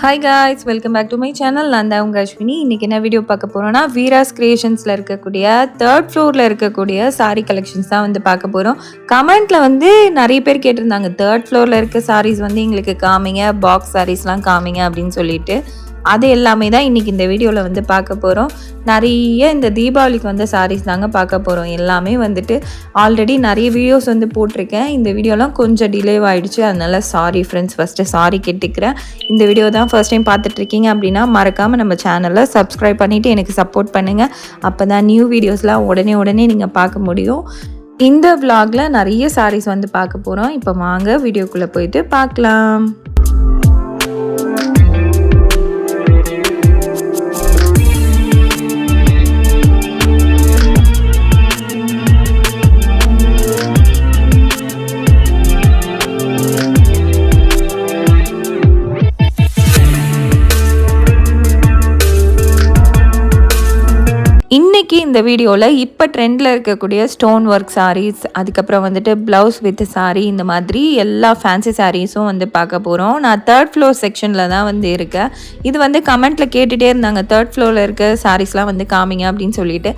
Hi guys welcome back to my channel நான் தான் உங்கள் அஸ்வினி. இன்றைக்கி என்ன வீடியோ பார்க்க போகிறோன்னா வீராஸ் கிரியேஷன்ஸில் இருக்கக்கூடிய தேர்ட் ஃப்ளோரில் இருக்கக்கூடிய சாரீ கலெக்ஷன்ஸ் தான் வந்து பார்க்க போகிறோம் கமெண்ட்டில் வந்து நிறைய பேர் கேட்டிருந்தாங்க தேர்ட் ஃப்ளோரில் இருக்க சாரீஸ் வந்து எங்களுக்கு காமிங்க பாக்ஸ் சாரீஸ்லாம் காமிங்க அப்படின்னு சொல்லிட்டு. அது எல்லாமே தான் இன்றைக்கி இந்த வீடியோவில் வந்து பார்க்க போகிறோம் நிறைய இந்த தீபாவளிக்கு வந்த சாரீஸ் தாங்க பார்க்க போகிறோம் எல்லாமே வந்துட்டு ஆல்ரெடி நிறைய வீடியோஸ் வந்து போட்டிருக்கேன். இந்த வீடியோலாம் கொஞ்சம் டிலே ஆகிடுச்சு அதனால் சாரி ஃப்ரெண்ட்ஸ் ஃபஸ்ட்டு சாரி கேட்டுக்கிறேன். இந்த வீடியோ தான் ஃபர்ஸ்ட் டைம் பார்த்துட்ருக்கீங்க அப்படின்னா மறக்காமல் நம்ம சேனலை சப்ஸ்கிரைப் பண்ணிவிட்டு எனக்கு சப்போர்ட் பண்ணுங்கள் அப்போ தான் நியூ வீடியோஸ்லாம் உடனே உடனே நீங்கள் பார்க்க முடியும். இந்த vlogல நிறைய சாரீஸ் வந்து பார்க்க போகிறோம் இப்போ வாங்க வீடியோக்குள்ளே போயிட்டு பார்க்கலாம். இன்னைக்கு இந்த வீடியோவில் இப்போ ட்ரெண்டில் இருக்கக்கூடிய ஸ்டோன் ஒர்க் சாரீஸ் அதுக்கப்புறம் வந்துட்டு ப்ளவுஸ் வித் சாரீ இந்த மாதிரி எல்லா ஃபேன்சி சாரீஸும் வந்து பார்க்க போகிறோம் நான் தேர்ட் ஃப்ளோர் செக்ஷனில் தான் வந்து இருக்கேன். இது வந்து கமெண்ட்டில் கேட்டுகிட்டே இருந்தாங்க. தேர்ட் ஃப்ளோரில் இருக்க சாரீஸ்லாம் வந்து காமிங்க அப்படின்னு சொல்லிட்டு.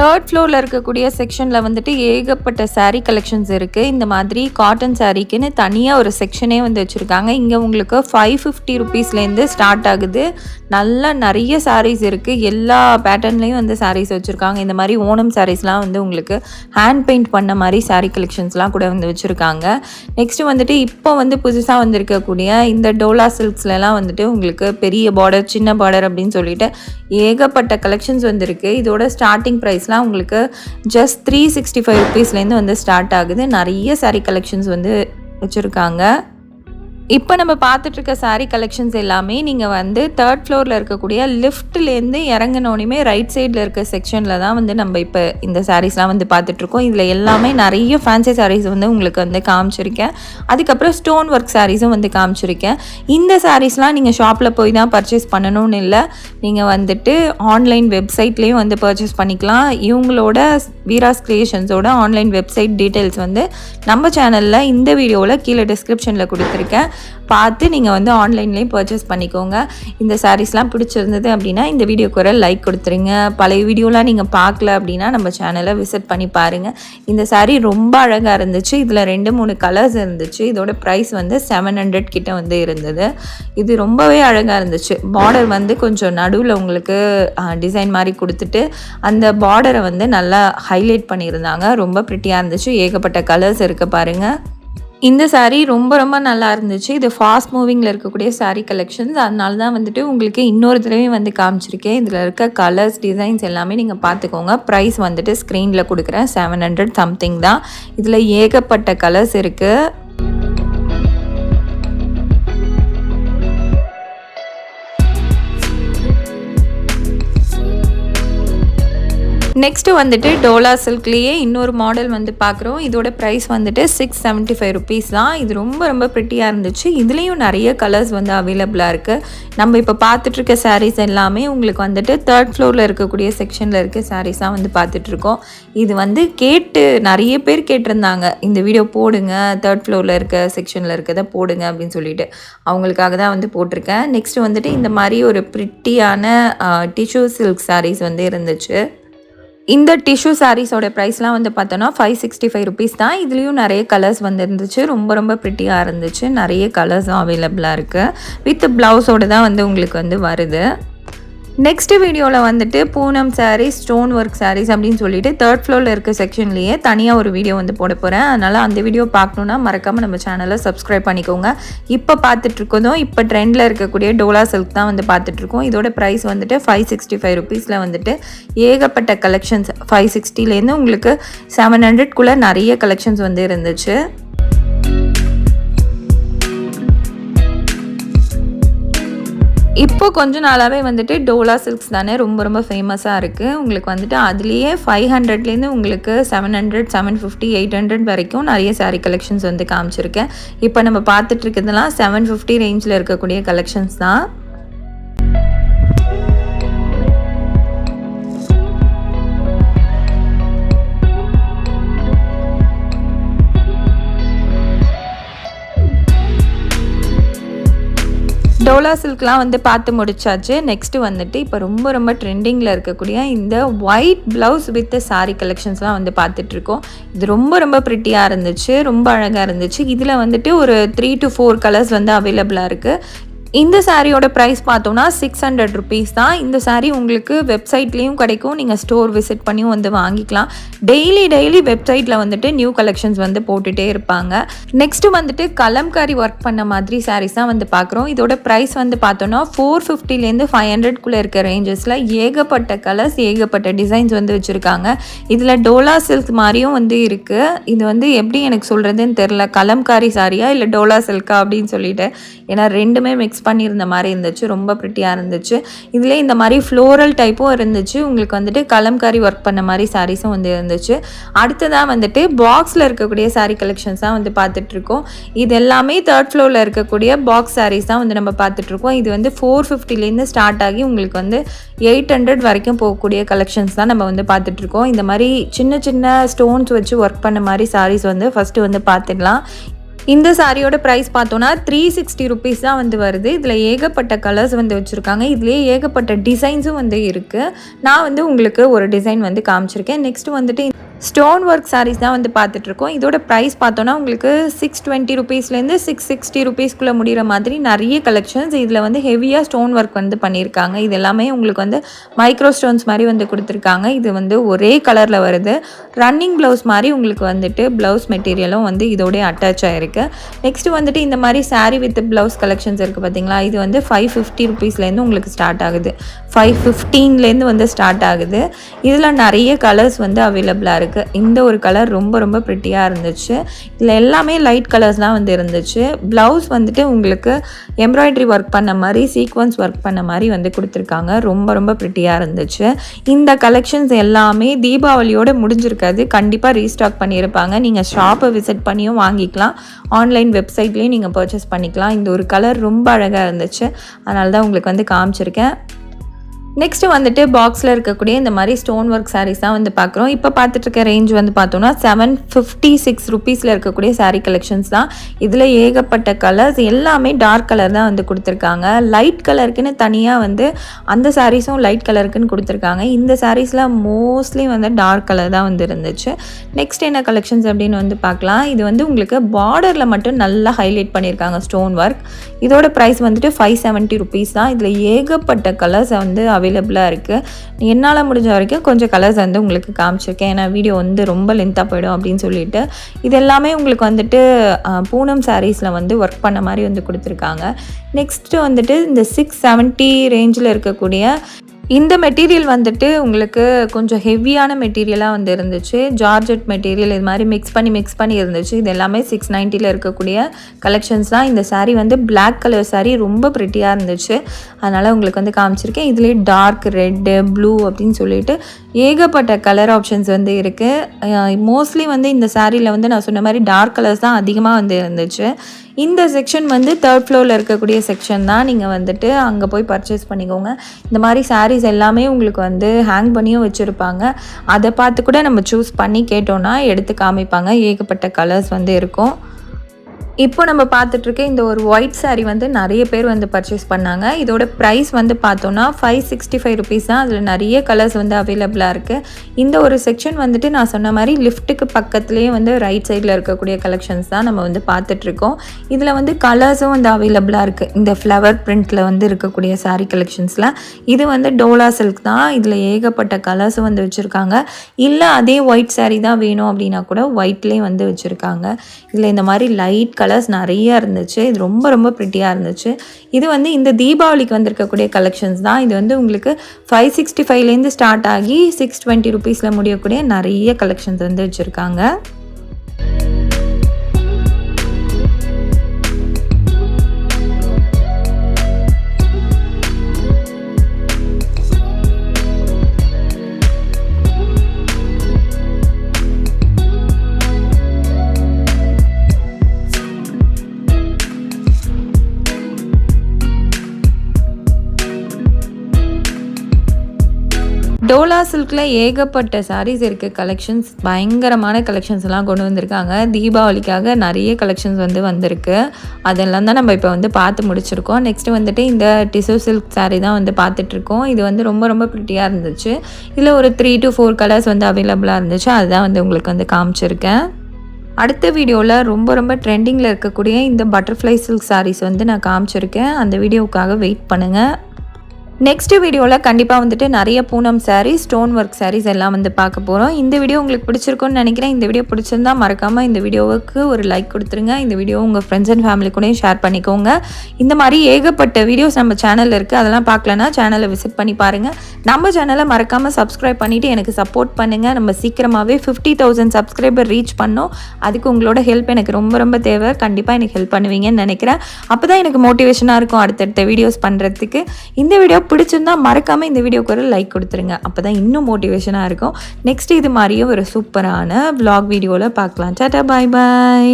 தேர்ட் ஃப்ளோரில் இருக்கக்கூடிய செக்ஷனில் வந்துட்டு ஏகப்பட்ட சாரீ கலெக்ஷன்ஸ் இருக்குது இந்த மாதிரி காட்டன் சாரீக்குன்னு தனியாக ஒரு செக்ஷனே வந்து வச்சுருக்காங்க. இங்கே உங்களுக்கு ஃபைவ் ஃபிஃப்டி ருபீஸ்லேருந்து ஸ்டார்ட் ஆகுது. நல்லா நிறைய சாரீஸ் இருக்குது எல்லா பேட்டர்ன்லேயும் வந்து சாரீஸ் வச்சுருக்காங்க. இந்த மாதிரி ஓணம் சாரீஸ்லாம் வந்து உங்களுக்கு ஹேண்ட் பெயிண்ட் பண்ண மாதிரி சாரீ கலெக்ஷன்ஸ்லாம் கூட வந்து வச்சுருக்காங்க. நெக்ஸ்ட்டு வந்துட்டு இப்போ வந்து புதுசாக வந்திருக்கக்கூடிய இந்த டோலா சில்க்ஸ்லலாம் வந்துட்டு உங்களுக்கு பெரிய பார்டர் சின்ன பார்டர் அப்படின்னு சொல்லிட்டு ஏகப்பட்ட கலெக்ஷன்ஸ் வந்திருக்கு. இதோட ஸ்டார்டிங் ப்ரைஸ் ப்ரைஸ்லாம் உங்களுக்கு ஜஸ்ட் த்ரீ சிக்ஸ்டி ஃபைவ் ருபீஸ்லேருந்து வந்து ஸ்டார்ட் ஆகுது. நிறைய சாரீ கலெக்ஷன்ஸ் வந்து வச்சுருக்காங்க. இப்போ நம்ம பார்த்துட்டு இருக்க கலெக்ஷன்ஸ் எல்லாமே நீங்கள் வந்து தேர்ட் ஃப்ளோரில் இருக்கக்கூடிய லிஃப்ட்லேருந்து இறங்கினோடனே ரைட் சைடில் இருக்க செக்ஷனில் தான் வந்து நம்ம இப்போ இந்த சாரீஸ்லாம் வந்து பார்த்துட்ருக்கோம் இதில் எல்லாமே நிறைய ஃபேன்சி சாரீஸ் வந்து உங்களுக்கு வந்து காமிச்சிருக்கேன். அதுக்கப்புறம் ஸ்டோன் ஒர்க் சாரீஸும் வந்து காமிச்சிருக்கேன். இந்த சாரீஸ்லாம் நீங்கள் ஷாப்பில் போய் தான் பர்ச்சேஸ் பண்ணணும்னு இல்லை. நீங்கள் வந்துட்டு ஆன்லைன் வெப்சைட்லேயும் வந்து பர்ச்சேஸ் பண்ணிக்கலாம். இவங்களோட வீராஸ் கிரியேஷன்ஸோட ஆன்லைன் வெப்சைட் டீட்டெயில்ஸ் வந்து நம்ம சேனலில் இந்த வீடியோவில் கீழே டிஸ்கிரிப்ஷனில் கொடுத்துருக்கேன். பார்த்து நீங்கள் வந்து ஆன்லைன்லேயும் பர்ச்சேஸ் பண்ணிக்கோங்க. இந்த சாரீஸ்லாம் பிடிச்சிருந்தது அப்படின்னா இந்த வீடியோக்கு ஒரு லைக் கொடுத்துருங்க. பழைய வீடியோலாம் நீங்கள் பார்க்கல அப்படின்னா நம்ம சேனலை விசிட் பண்ணி பாருங்கள் இந்த சாரீ ரொம்ப அழகாக இருந்துச்சு. இதில் ரெண்டு மூணு கலர்ஸ் இருந்துச்சு. இதோட ப்ரைஸ் வந்து செவன் ஹண்ட்ரட் கிட்ட வந்து இருந்தது. இது ரொம்பவே அழகாக இருந்துச்சு. பார்டர் வந்து கொஞ்சம் நடுவில் உங்களுக்கு டிசைன் மாதிரி கொடுத்துட்டு அந்த பார்டரை வந்து நல்லா ஹைலைட் பண்ணியிருந்தாங்க. ரொம்ப ப்ரிட்டியாக இருந்துச்சு. ஏகப்பட்ட கலர்ஸ் இருக்குது பாருங்கள் இந்த சாரீ ரொம்ப ரொம்ப நல்லா இருந்துச்சு. இது ஃபாஸ்ட் மூவிங்கில் இருக்கக்கூடிய சாரீ கலெக்ஷன்ஸ் அதனால தான் வந்துட்டு உங்களுக்கு இன்னொரு தடவையும் வந்து காமிச்சிருக்கேன். இதில் இருக்க கலர்ஸ் டிசைன்ஸ் எல்லாமே நீங்கள் பார்த்துக்கோங்க ப்ரைஸ் வந்துட்டு ஸ்க்ரீனில் கொடுக்குறேன். செவன் ஹண்ட்ரட் சம்திங் தான். இதில் ஏகப்பட்ட கலர்ஸ் இருக்குது நெக்ஸ்ட்டு வந்துட்டு டோலா சில்க்லேயே இன்னொரு மாடல் வந்து பார்க்குறோம். இதோட ப்ரைஸ் வந்துட்டு சிக்ஸ் செவன்ட்டி ஃபைவ் ருபீஸ் தான். இது ரொம்ப ரொம்ப ப்ரிட்டியாக இருந்துச்சு. இதுலேயும் நிறைய கலர்ஸ் வந்து அவைலபிளாக இருக்குது நம்ம இப்போ பார்த்துட்ருக்க சாரீஸ் எல்லாமே உங்களுக்கு வந்துட்டு தேர்ட் ஃப்ளோரில் இருக்கக்கூடிய செக்ஷனில் இருக்க சாரீஸாக வந்து பார்த்துட்ருக்கோம் இது வந்து கேட்டு நிறைய பேர் கேட்டிருந்தாங்க. இந்த வீடியோ போடுங்க தேர்ட் ஃப்ளோரில் இருக்க செக்ஷனில் இருக்கதை போடுங்க அப்படின்னு சொல்லிட்டு. அவங்களுக்காக தான் வந்து போட்டிருக்கேன். நெக்ஸ்ட்டு வந்துட்டு இந்த மாதிரி ஒரு ப்ரிட்டியான டிஷ்யூ சில்க் சாரீஸ் வந்து இருந்துச்சு. இந்த டிஷ்யூ சாரீஸோட ப்ரைஸ்லாம் வந்து பார்த்தோன்னா ஃபைவ் சிக்ஸ்டி ஃபைவ் ருபீஸ் தான். இதுலேயும் நிறைய கலர்ஸ் வந்துருந்துச்சு. ரொம்ப ரொம்ப ப்ரிட்டியாக இருந்துச்சு. நிறைய கலர்ஸும் அவைலபிளாக இருக்குது வித் ப்ளவுஸோடு தான் வந்து உங்களுக்கு வந்து வருது. நெக்ஸ்ட் வீடியோவில் வந்துட்டு பூனம் சாரீஸ் ஸ்டோன் ஒர்க் சாரீஸ் அப்படின்னு சொல்லிட்டு தேர்ட் ஃப்ளோரில் இருக்க செக்ஷன்லேயே தனியாக ஒரு வீடியோ வந்து போட போகிறேன் அதனால் அந்த வீடியோ பார்க்கணுன்னா மறக்காமல் நம்ம சேனலை சப்ஸ்கிரைப் பண்ணிக்கோங்க. இப்போ பார்த்துட்ருக்கதும் இப்போ ட்ரெண்டில் இருக்கக்கூடிய டோலா சில்க் தான் வந்து பார்த்துட்ருக்கோம். இதோட ப்ரைஸ் வந்துட்டு ஃபைவ் சிக்ஸ்டி ஃபைவ் ருபீஸில் வந்துட்டு ஏகப்பட்ட கலெக்ஷன்ஸ் ஃபைவ் சிக்ஸ்டிலேருந்து உங்களுக்கு செவன் ஹண்ட்ரட்குள்ளே நிறைய கலெக்ஷன்ஸ் வந்து இருந்துச்சு. இப்போ கொஞ்ச நாளாகவே வந்துட்டு டோலா சில்க்ஸ் தானே ரொம்ப ரொம்ப ஃபேமஸாக இருக்குது உங்களுக்கு வந்துட்டு அதுலேயே ஃபைவ் ஹண்ட்ரட்லேருந்து உங்களுக்கு seven hundred seven fifty eight hundred வரைக்கும் நிறைய சாரீ கலெக்ஷன்ஸ் வந்து காமிச்சிருக்கேன். இப்போ நம்ம பார்த்துட்டு இருக்கிறதுலாம் செவன் ஃபிஃப்டி ரேஞ்சில் இருக்கக்கூடிய கலெக்ஷன்ஸ் தான். டோலா சில்க்லாம் வந்து பார்த்து முடிச்சாச்சு. நெக்ஸ்ட்டு வந்துட்டு இப்போ ரொம்ப ரொம்ப ட்ரெண்டிங்கில் இருக்கக்கூடிய இந்த ஒயிட் ப்ளவுஸ் வித் சாரீ கலெக்ஷன்ஸ்லாம் வந்து பார்த்துட்ருக்கோம். இது ரொம்ப ரொம்ப ப்ரிட்டியாக இருந்துச்சு ரொம்ப அழகாக இருந்துச்சு. இதில் வந்துட்டு ஒரு த்ரீ டு ஃபோர் கலர்ஸ் வந்து அவைலபிளாக இருக்குது இந்த சாரியோட ப்ரைஸ் பார்த்தோன்னா சிக்ஸ் ஹண்ட்ரட் ருபீஸ் தான். இந்த சாரீ உங்களுக்கு வெப்சைட்லேயும் கிடைக்கும். நீங்கள் ஸ்டோர் விசிட் பண்ணியும் வந்து வாங்கிக்கலாம். டெய்லி டெய்லி வெப்சைட்டில் வந்துட்டு நியூ கலெக்ஷன்ஸ் வந்து போட்டுகிட்டே இருப்பாங்க. நெக்ஸ்ட்டு வந்துட்டு கலம்காரி ஒர்க் பண்ண மாதிரி சாரீஸ் தான் வந்து பார்க்குறோம். இதோட ப்ரைஸ் வந்து பார்த்தோன்னா ஃபோர் ஃபிஃப்டிலேருந்து ஃபைவ் ஹண்ட்ரட்குள்ளே இருக்க ரேஞ்சஸில் ஏகப்பட்ட கலர்ஸ் ஏகப்பட்ட டிசைன்ஸ் வந்து வச்சுருக்காங்க. இதில் டோலா சில்க் மாதிரியும் வந்து இருக்குது இது வந்து எப்படி எனக்கு சொல்கிறதுன்னு தெரில கலம்காரி சாரியா இல்லை டோலா சில்கா அப்படின்னு சொல்லிட்டு. ஏன்னா ரெண்டுமே மிக்ஸ் பண்ணியிருந்த மாதிரி இருந்துச்சு ரொம்ப ப்ரிட்டியாக இருந்துச்சு. இதில் இந்த மாதிரி ஃப்ளோரல் டைப்பும் இருந்துச்சு. உங்களுக்கு வந்துட்டு கலம்காரி ஒர்க் பண்ண மாதிரி சாரீஸும் வந்து இருந்துச்சு. அடுத்ததாக வந்துட்டு பாக்ஸில் இருக்கக்கூடிய சாரீ கலெக்ஷன்ஸ் தான் வந்து பார்த்துட்ருக்கோம். இது எல்லாமே தேர்ட் ஃப்ளோரில் இருக்கக்கூடிய பாக்ஸ் சாரீஸ் தான் வந்து நம்ம பார்த்துட்ருக்கோம். இது வந்து ஃபோர் ஃபிஃப்டிலேருந்து ஸ்டார்ட் ஆகி உங்களுக்கு வந்து எயிட் ஹண்ட்ரட் வரைக்கும் போகக்கூடிய கலெக்ஷன்ஸ் தான் நம்ம வந்து பார்த்துட்ருக்கோம். இந்த மாதிரி சின்ன சின்ன ஸ்டோன்ஸ் வச்சு ஒர்க் பண்ண மாதிரி சாரீஸ் வந்து ஃபஸ்ட்டு வந்து பார்த்துடலாம். இந்த சாரியோட ப்ரைஸ் பார்த்தோன்னா த்ரீ சிக்ஸ்டி ருபீஸ் தான் வந்து வருது. இதில் ஏகப்பட்ட கலர்ஸ் வந்து வச்சுருக்காங்க. இதுலேயே ஏகப்பட்ட டிசைன்ஸும் வந்து இருக்குது நான் வந்து உங்களுக்கு ஒரு டிசைன் வந்து காமிச்சிருக்கேன். நெக்ஸ்ட் வந்துட்டு ஸ்டோன் ஒர்க் சாரீஸ் தான் வந்து பார்த்துட்ருக்கோம். இதோட ப்ரைஸ் பார்த்தோன்னா உங்களுக்கு சிக்ஸ் டுவெண்ட்டி ருபீஸ்லேருந்து சிக்ஸ் சிக்ஸ்டி ருபீஸ்க்குள்ளே முடிகிற மாதிரி நிறைய கலெக்ஷன்ஸ் இதில் வந்து ஹெவியாக ஸ்டோன் ஒர்க் வந்து பண்ணியிருக்காங்க. இது எல்லாமே உங்களுக்கு வந்து மைக்ரோ ஸ்டோன்ஸ் மாதிரி வந்து கொடுத்துருக்காங்க. இது வந்து ஒரே கலரில் வருது. ரன்னிங் ப்ளவுஸ் மாதிரி உங்களுக்கு வந்துட்டு ப்ளவுஸ் மெட்டீரியலும் வந்து இதோடய அட்டாச் ஆகிருக்கு நெக்ஸ்ட்டு வந்துட்டு இந்த மாதிரி சாரீ வித் ப்ளவுஸ் கலெக்ஷன்ஸ் இருக்குது பார்த்தீங்களா இது வந்து ஃபைவ் ஃபிஃப்டி ருபீஸ்லேருந்து உங்களுக்கு ஸ்டார்ட் ஆகுது. ஃபைவ் ஃபிஃப்டீன்லேருந்து வந்து ஸ்டார்ட் ஆகுது. இதில் நிறைய கலர்ஸ் வந்து அவைலபிளாக இருக்குது இருக்குது இந்த ஒரு கலர் ரொம்ப ரொம்ப ப்ரிட்டியாக இருந்துச்சு. இதில் எல்லாமே லைட் கலர்ஸ் தான் வந்து இருந்துச்சு. ப்ளவுஸ் வந்துட்டு உங்களுக்கு எம்ப்ராய்டரி ஒர்க் பண்ண மாதிரி சீக்வன்ஸ் ஒர்க் பண்ண மாதிரி வந்து கொடுத்துருக்காங்க. ரொம்ப ரொம்ப ப்ரிட்டியாக இருந்துச்சு. இந்த கலெக்ஷன்ஸ் எல்லாமே தீபாவளியோடு முடிஞ்சிருக்காது. கண்டிப்பாக ரீஸ்டாக் பண்ணியிருப்பாங்க. நீங்கள் ஷாப்பை விசிட் பண்ணியும் வாங்கிக்கலாம். ஆன்லைன் வெப்சைட்லேயும் நீங்கள் பர்ச்சேஸ் பண்ணிக்கலாம். இந்த ஒரு கலர் ரொம்ப அழகாக இருந்துச்சு. அதனால தான் உங்களுக்கு வந்து காமிச்சிருக்கேன். நெக்ஸ்ட்டு வந்துட்டு பாக்ஸில் இருக்கக்கூடிய இந்த மாதிரி ஸ்டோன் ஒர்க் சாரீஸ் தான் வந்து பார்க்குறோம். இப்போ பார்த்துட்டு இருக்க ரேஞ்ச் வந்து பார்த்தோம்னா செவன் ஃபிஃப்டி சிக்ஸ் ருபீஸில் இருக்கக்கூடிய சாரீ கலெக்ஷன்ஸ் தான். இதில் ஏகப்பட்ட கலர்ஸ் எல்லாமே டார்க் கலர் தான் வந்து கொடுத்துருக்காங்க. லைட் கலருக்குன்னு தனியாக வந்து அந்த சாரீஸும் லைட் கலருக்குன்னு கொடுத்துருக்காங்க. இந்த சாரீஸில் மோஸ்ட்லி வந்து டார்க் கலர் தான் வந்து இருந்துச்சு. நெக்ஸ்ட் என்ன கலெக்ஷன்ஸ் அப்படின்னு வந்து பார்க்கலாம். இது வந்து உங்களுக்கு பார்டரில் மட்டும் நல்லா ஹைலைட் பண்ணியிருக்காங்க ஸ்டோன் ஒர்க் இதோட ப்ரைஸ் வந்துட்டு ஃபைவ் செவன்ட்டி ருபீஸ் தான். இதில் ஏகப்பட்ட கலர்ஸ் வந்து அவைலபிளாக இருக்குது என்னால் முடிஞ்ச வரைக்கும் கொஞ்சம் கலர்ஸ் வந்து உங்களுக்கு காமிச்சிருக்கேன். ஏன்னா வீடியோ வந்து ரொம்ப லென்த்தாக போயிடும் அப்படின்னு சொல்லிட்டு. இது எல்லாமே உங்களுக்கு வந்துட்டு பூனம் சாரீஸில் வந்து ஒர்க் பண்ண மாதிரி வந்து கொடுத்துருக்காங்க. நெக்ஸ்ட்டு வந்துட்டு இந்த சிக்ஸ் செவன்ட்டி ரேஞ்சில் இருக்கக்கூடிய இந்த மெட்டீரியல் வந்துட்டு உங்களுக்கு கொஞ்சம் ஹெவியான மெட்டீரியலாக வந்து இருந்துச்சு. ஜார்ஜெட் மெட்டீரியல் இது மாதிரி மிக்ஸ் பண்ணி மிக்ஸ் பண்ணி இருந்துச்சு. இது எல்லாமே சிக்ஸ் நைன்ட்டியில் இருக்கக்கூடிய கலெக்ஷன்ஸ் தான். இந்த சாரீ வந்து பிளாக் கலர் சாரீ ரொம்ப ப்ரிட்டியாக இருந்துச்சு. அதனால் உங்களுக்கு வந்து காமிச்சிருக்கேன். இதுலேயே டார்க் ரெட்டு ப்ளூ அப்படின்னு சொல்லிட்டு ஏகப்பட்ட கலர் ஆப்ஷன்ஸ் வந்து இருக்குது மோஸ்ட்லி வந்து இந்த சாரியில் வந்து நான் சொன்ன மாதிரி டார்க் கலர்ஸ் தான் அதிகமாக வந்து இருந்துச்சு. இந்த செக்ஷன் வந்து தேர்ட் ஃப்ளோரில் இருக்கக்கூடிய செக்ஷன் தான். நீங்கள் வந்துட்டு அங்கே போய் பர்ச்சேஸ் பண்ணிக்கோங்க. இந்த மாதிரி சாரீஸ் எல்லாமே உங்களுக்கு வந்து ஹேங் பண்ணியும் வச்சுருப்பாங்க. அதை பார்த்து கூட நம்ம சூஸ் பண்ணி கேட்டோன்னா எடுத்து காமிப்பாங்க. ஏகப்பட்ட கலர்ஸ் வந்து இருக்கும். இப்போ நம்ம பார்த்துட்ருக்க இந்த ஒரு ஒயிட் சாரீ வந்து நிறைய பேர் வந்து பர்ச்சேஸ் பண்ணாங்க. இதோட ப்ரைஸ் வந்து பார்த்தோன்னா ஃபைவ் சிக்ஸ்டி ஃபைவ் ருபீஸ் தான். அதில் நிறைய கலர்ஸ் வந்து அவைலபிளாக இருக்குது இந்த ஒரு செக்ஷன் வந்துட்டு நான் சொன்ன மாதிரி லிஃப்ட்டுக்கு பக்கத்துலேயே வந்து ரைட் சைடில் இருக்கக்கூடிய கலெக்ஷன்ஸ் தான் நம்ம வந்து பார்த்துட்ருக்கோம். இதில் வந்து கலர்ஸும் வந்து அவைலபிளாக இருக்குது இந்த ஃப்ளவர் பிரிண்ட்டில் வந்து இருக்கக்கூடிய சாரீ கலெக்ஷன்ஸில் இது வந்து டோலா சில்க் தான். இதில் ஏகப்பட்ட கலர்ஸும் வந்து வச்சுருக்காங்க. இல்லை அதே ஒயிட் சாரீ தான் வேணும் அப்படின்னா கூட ஒயிட்லேயே வந்து வச்சுருக்காங்க. இதில் இந்த மாதிரி லைட் கலர் கலர்ஸ் நிறைய இருந்துச்சு. இது ரொம்ப ரொம்ப ப்ரிட்டியாக இருந்துச்சு. இது வந்து இந்த தீபாவளிக்கு வந்திருக்கக்கூடிய கலெக்ஷன்ஸ் தான். இது வந்து உங்களுக்கு ஃபைவ் சிக்ஸ்டி ஃபைவ்லேருந்து ஸ்டார்ட் ஆகி சிக்ஸ் டுவெண்ட்டி ருபீஸில் முடியக்கூடிய நிறைய கலெக்ஷன்ஸ் வந்து வச்சுருக்காங்க. சில்கில் ஏகப்பட்ட சாரீஸ் இருக்குது கலெக்ஷன்ஸ் பயங்கரமான கலெக்ஷன்ஸ்லாம் கொண்டு வந்திருக்காங்க. தீபாவளிக்காக நிறைய கலெக்ஷன்ஸ் வந்து வந்திருக்கு. அதெல்லாம் தான் நம்ம இப்போ வந்து பார்த்து முடிச்சிருக்கோம். நெக்ஸ்ட்டு வந்துட்டு இந்த டிசோ சில்க் சாரீ தான் வந்து பார்த்துட்ருக்கோம் இது வந்து ரொம்ப ரொம்ப ப்ரிட்டியாக இருந்துச்சு. இதில் ஒரு த்ரீ டு ஃபோர் கலர்ஸ் வந்து அவைலபிளாக இருந்துச்சு. அதுதான் வந்து உங்களுக்கு வந்து காமிச்சிருக்கேன். அடுத்த வீடியோவில் ரொம்ப ரொம்ப ட்ரெண்டிங்கில் இருக்கக்கூடிய இந்த பட்டர்ஃப்ளை சில்க் சாரீஸ் வந்து நான் காமிச்சிருக்கேன். அந்த வீடியோவுக்காக வெயிட் பண்ணுங்கள் நெக்ஸ்ட் வீடியோவில் கண்டிப்பாக வந்துட்டு நிறைய Poonam saree stone work sarees எல்லாம் வந்து பார்க்க போகிறோம் இந்த வீடியோ உங்களுக்கு பிடிச்சிருக்கும்னு நினைக்கிறேன். இந்த வீடியோ பிடிச்சிருந்தா மறக்காமல் இந்த வீடியோவுக்கு ஒரு லைக் கொடுத்துருங்க. இந்த வீடியோ உங்கள் ஃப்ரெண்ட்ஸ் அண்ட் ஃபேமிலி கூடயும் ஷேர் பண்ணிக்கோங்க. இந்த மாதிரி ஏகப்பட்ட வீடியோஸ் நம்ம சேனலில் இருக்குது அதெல்லாம் பார்க்கலனா சேனலை விசிட் பண்ணி பாருங்கள் நம்ம சேனலை மறக்காமல் சப்ஸ்கிரைப் பண்ணிவிட்டு எனக்கு சப்போர்ட் பண்ணுங்கள் நம்ம சீக்கிரமாகவே ஃபிஃப்டி தௌசண்ட் சப்ஸ்கிரைபர் ரீச் பண்ணோம். அதுக்கு உங்களோட ஹெல்ப் எனக்கு ரொம்ப ரொம்ப தேவை. கண்டிப்பாக எனக்கு ஹெல்ப் பண்ணுவீங்கன்னு நினைக்கிறேன். அப்போ தான் எனக்கு மோட்டிவேஷனாக இருக்கும் அடுத்தடுத்த வீடியோஸ் பண்ணுறதுக்கு இந்த வீடியோ பிடிச்சிருந்தா மறக்காமல் இந்த வீடியோக்கு ஒரு லைக் கொடுத்துருங்க. அப்போ தான் இன்னும் மோட்டிவேஷனாக இருக்கும். நெக்ஸ்ட் இது மாதிரியும் ஒரு சூப்பரான ப்ளாக் வீடியோவில் பார்க்கலாம். டாட்டா பாய் பாய்